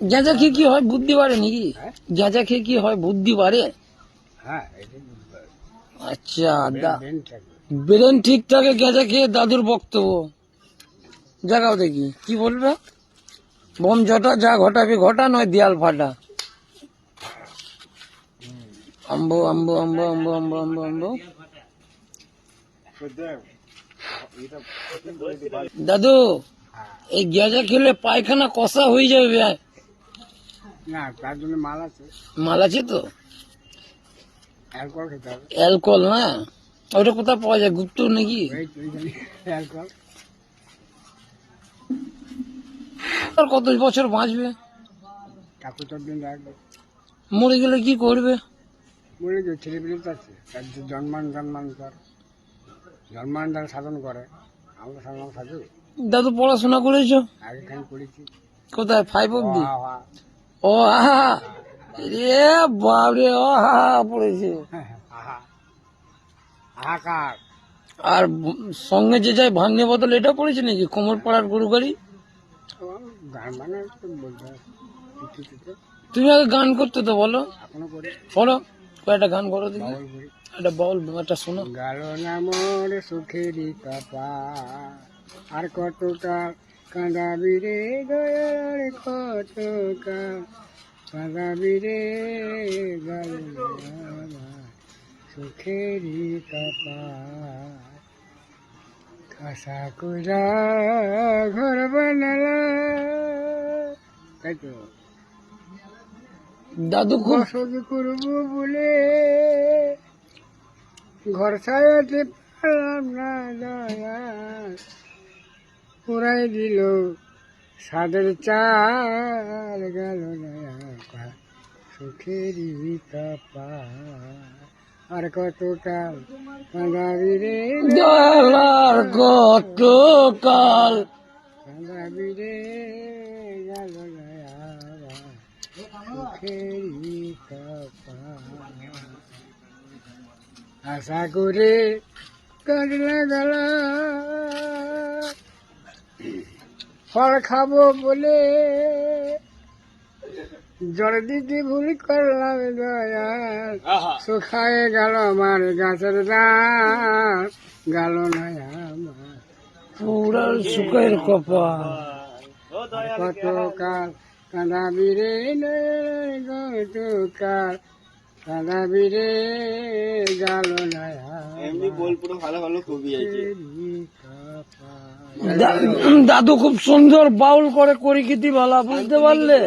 গেঁজা খেয়ে কি হয় বুদ্ধি বাড়ে নাকি? গেঁজা খেয়ে কি হয় বুদ্ধি বাড়ে হ্যাঁ বুঝতে পারবে। আচ্ছা। ব্রেন ঠিক থাকে গেঁজা খেয়ে দাদুর বক্তব্য জাগাও দেখি কি বলবে বোম জটা যা ঘটাবে ঘটা নয় দেয়াল ফাটা আম্বো আম্বো আম্বো আম্বো আম্বো আম্বো আম্বো দাদু এই গেঁজা খেলে পায়খানা কষা হয়ে যাবে না তার জন্য মাল আছে। মাল আছে তো? অ্যালকোহল খেতে হবে। অ্যালকোহল না? ওটা কোথায় পাওয়া যায়? গুপ্ত নাকি? অ্যালকোহল। আর কত বছর বাঁচবে? দিন মরে গেলে কি করবে? যে ছেলে পেলে তো আছে। তার যে জন্মান জন্মান তারা সাধন করে। আমরা সাধন সাধু। দাদু পড়াশোনা করেছ? করেছি। কোথায়? ফাইভ অব্দি। ও, আহা, রে বাবরে ও, হা হা, পড়েছে। আর সঙ্গে যে যায় ভাঙনে বোতল, এটা পড়েছে নাকি? কোমর পাড়ার গরু গাড়ি? তুমি আগে গান করতে তো বলো। বলো কয়েকটা গান করো করি একটা বল, একটা শোনো। গেল না মোর সুখেরই কপা আর কতটা কাঁদাবি রে দয়ার কতটা কাঁদাবি রে আমার কপা খাসা কুজা ঘর বানালা। তাই তো? দাদু বসত করব বলে ঘর ছায়াতে পারলাম না দয়া পুরাই দিল। সাদের চাল গেল সুখেরই কপা আর কতটা কাঁদাবি রে? দয়ালার কত কাল কাঁদাবি রে? গেল নয়া। সুখেরই কপা আশা করে কাটলা গেলা। ফল খাব বলে। জল দিতে ভুল করলাম দয়াল শুকায় গেল আমার গাছের ডাল গেল না আমার পুরা সুখের কপা কত কাল কাঁদাবি রে কত কাল কাঁদাবি রে গেল না এমনি বোলপুরে ভালো ভালো কবি আছে। দাদু খুব সুন্দর বাউল করে করি করিকিতি ভালা বুঝতে পারলে?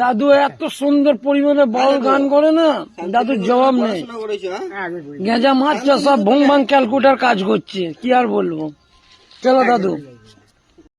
দাদু এত সুন্দর পরিমাণে বাউল গান করে না, দাদুর জবাব নেই। গেঁজা মাছ সব ভুমভাং ক্যালকুটার কাজ করছে, কি আর বলব? চলো দাদু।